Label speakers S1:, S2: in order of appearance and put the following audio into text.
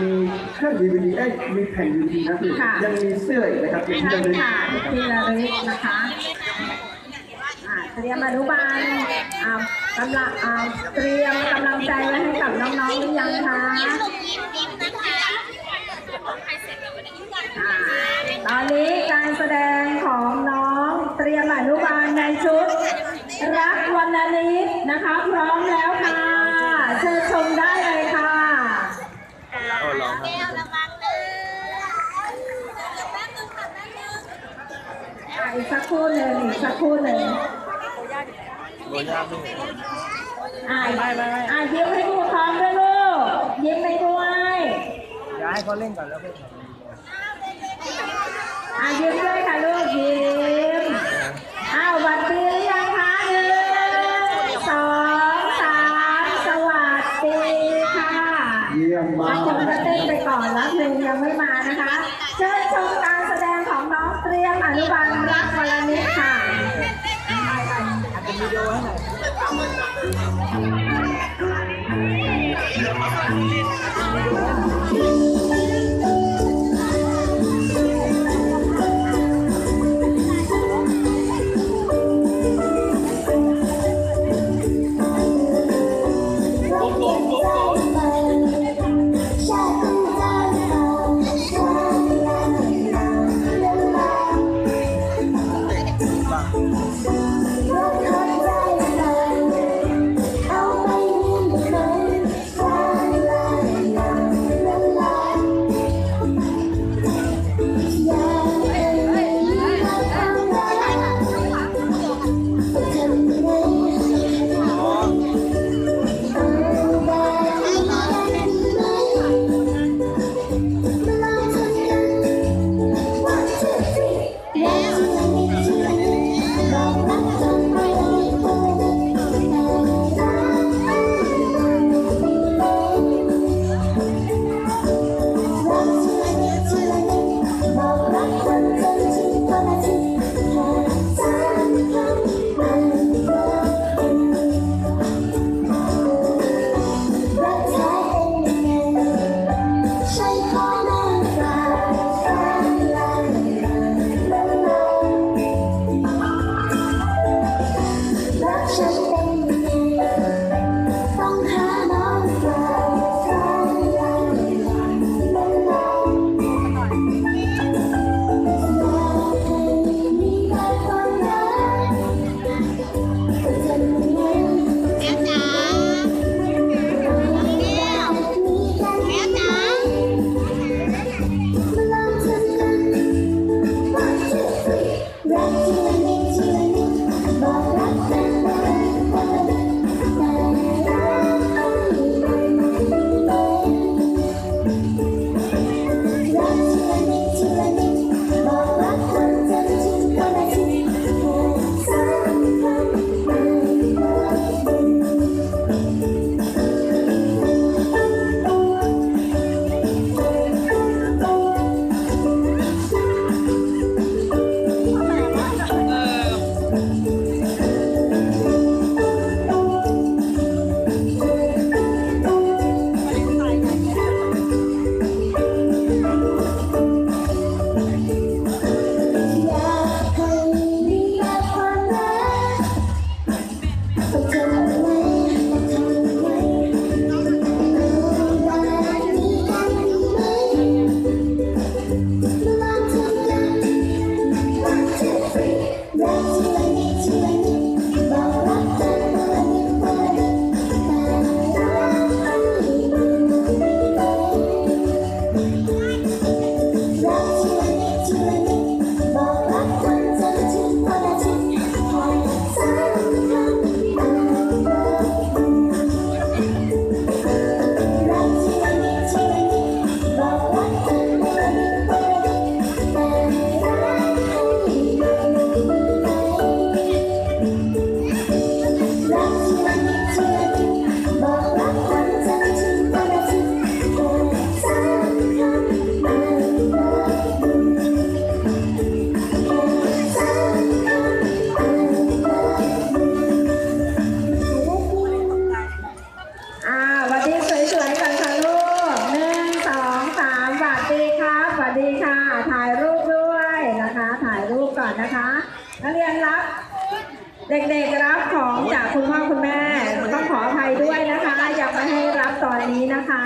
S1: มีเครื่อง DVD เอ้ยมีแผ่น DVD นะพี่ค่ะยังมีเสื้ออีกนะครับเป็นที่ใช่ระลึก
S2: ค่ะนะครับที่ระลึกนะคะอ่าเตรียมอนุบาลอ่ากำลังอ่าเตรียมกำลังใจไว้ให้กับน้องๆหรือยังคะยิ้มลูกยิ้มยิ้มนะคะใครเสร็จแล้ววันนี้ยิ้มกันอ่าตอนนี้การแสดงของน้องเตรียมอนุบาลในชุด รักวันนิดนะคะ พร้อมแล้วค่ะเชิญชมได้เลยค่ะ แ
S3: ก้วระวังเลยแป๊บนึงค่ะแป๊บนึง
S2: อะอีกสักครู่หนึ่งอีกสัก ครู่หนึ่ง
S3: โดนยากไม่เห็นอะ
S2: อะยิ้มให้ผู้ปกครองด้วยลูกยิ้มให้ด้วย
S3: อย่าให้เขาเล่นก่อนแล้วเพื่อน
S2: อะยิ้มด้วยค่ะลูกยิ้มอ้าวหวัดดีหรือยังคะหนึ่งสองสามสวัสดีค่ะ เ
S1: ยี่ยมมาอะกคุณจะเต
S2: ้นไปก่อนแล้วเพลงยังไม่มานะคะเชิญชมการแสดงของน้องเตรียมอนุบาลรักวลนิดค่ะ
S3: อัดเป็นวิดีโอให้หน่
S4: Thank you.
S2: ถ่ายรูปก่อนนะคะนักเรียนรับ เด็กๆรับของจากคุณพ่อคุณแม่ ต้องขออภัยด้วยนะคะ อยากมาให้รับตอนนี้นะคะ